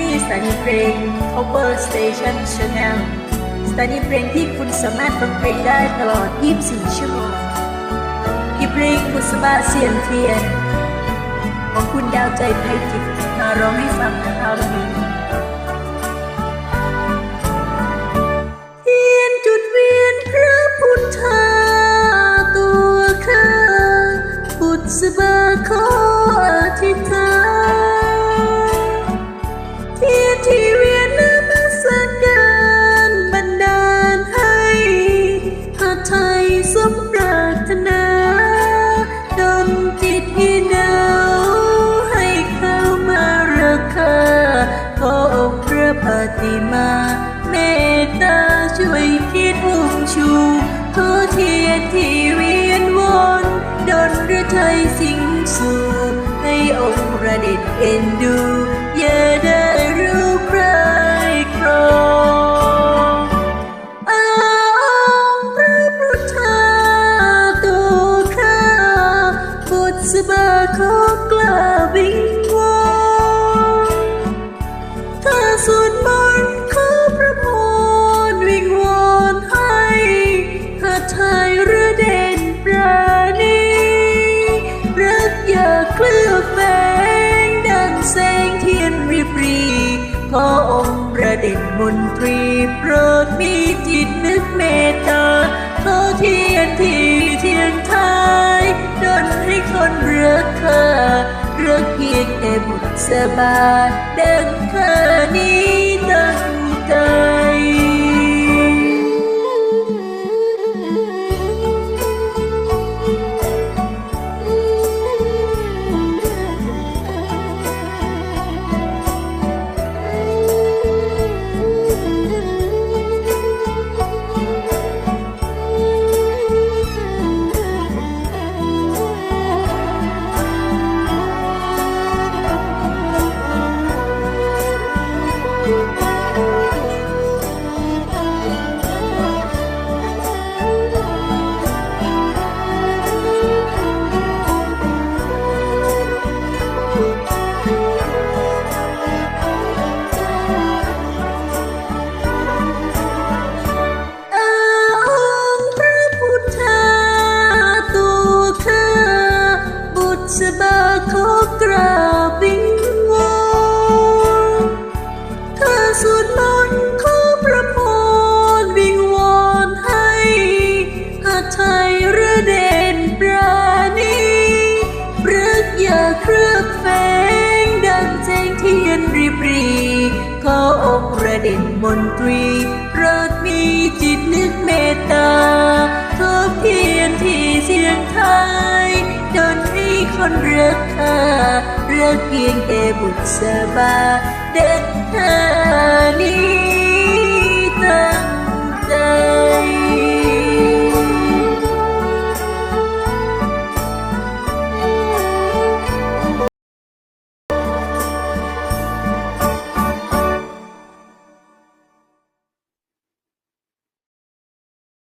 นีสถานีเพลง Cover Station Channel สถานีเพลงที่คุณสามารถฟังเพลงได้ตลอด 24 ชั่วโมงที่เพลงคุณสบาเสียงเทียน ของคุณดาวใจไพจิตมาร้องให้ฟังนะคะวันนี้ มาเมตตาช่วยคิดอุ้มชูขอเทียนที่เวียนวนดนหรือไทยสิงสู่ให้องค์ประดิษฐ์เอ็นดู อย่าได้รู้ใครครองอาองค์พระพุทธาตัวข้าบุษบาขอกล่าววิงวอนถ้าสวด ติดมนตรีโปรดมีจิตนึกเมตตาขอเทียนที่เทียนไทยดนให้คนรักเธอรักเพียงแต่บุตรสบายดังเธอ บุตรบาขอกราบวิงวอนถ้าสวดมนต์ขอพระพรวิงวอนให้หาไทยระเด่นปราณีรักอย่าเครือบแฝงดังแจ้งเทียนริบรีขอองค์ระเด่นมนตรีโปรดมีจิตนึกเมตตาทบเทียนที่เสียงทยดนให้ คนรักเธอรักเพียงแค่บุษบาเด็ก